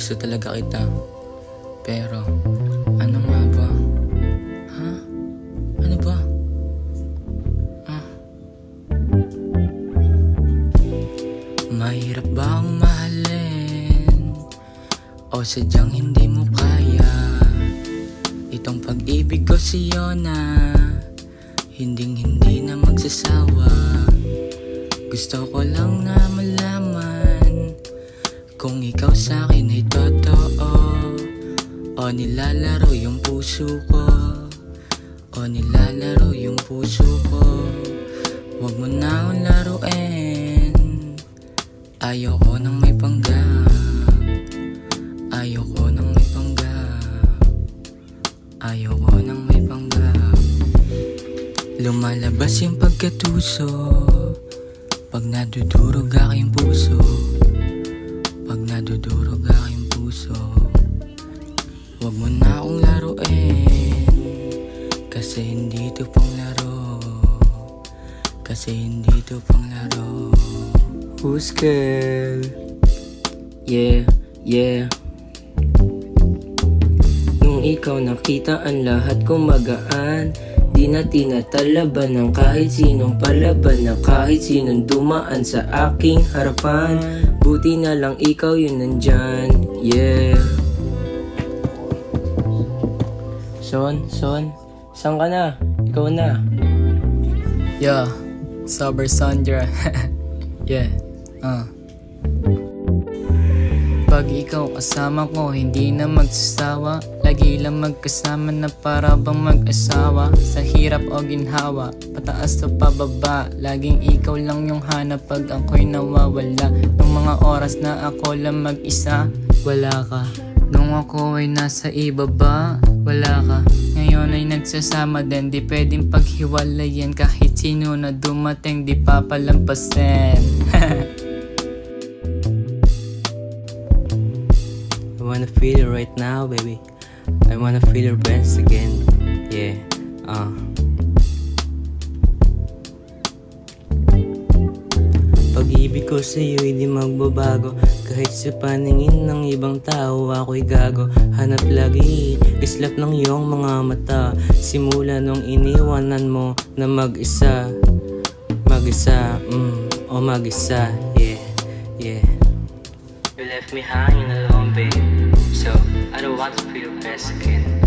Gusto talaga kita. Pero, ano nga ba? Ha? Ano ba? Ah. Mahirap ba ang mahalin? O sadyang hindi mo kaya? Itong pag-ibig ko sa'yo na Hinding hindi na magsasawa Gusto ko lang na malaman Kung ikaw sa akin ay O nilalaro yung puso ko. O nilalaro yung puso ko. Huwag mo na akong laruin. Ayoko nang may panggap Ayoko nang may panggap Ayoko nang may panggap Lumalabas yung pagkatuso. Pag nadudurog aking puso. Pag nadudurog aking puso Huwag mo na akong laruin Kasi hindi to pang laro Kasi hindi to pang laro Huskel Yeah, yeah. Nung ikaw nakita ang lahat kong magaan Di na tinatalaban ng kahit sinong palaban Na kahit sinong dumaan sa aking harapan. Buti na lang ikaw yun nandyan Yeah Son, son, saan ka na? Ikaw na Yeah, sober Sandra. yeah, uh. Pag ikaw kasama ko, hindi na magsasawa Lagi lang magkasama na para bang mag-asawa Sa hirap o ginhawa, pataas o pababa Laging ikaw lang yung hanap pag ako'y nawawala Nung mga oras na ako lang mag-isa, wala ka Nung ako ay nasa ibaba, wala ka Ngayon ay nagsasama din, di pwedeng paghiwalayan Kahit sino na dumating, di papalampasin I wanna feel it right now, baby. I wanna feel your breath again. Yeah. Uh. Pag-ibig ko sa iyo hindi magbabago Kahit sa paningin ng ibang tao ako'y gago Hanap lagi, islap ng iyong mga mata Simula nung iniwanan mo na mag-isa Mag-isa, mm, o mag-isa Yeah, yeah You left me hanging alone, babe. So I don't want to feel best again.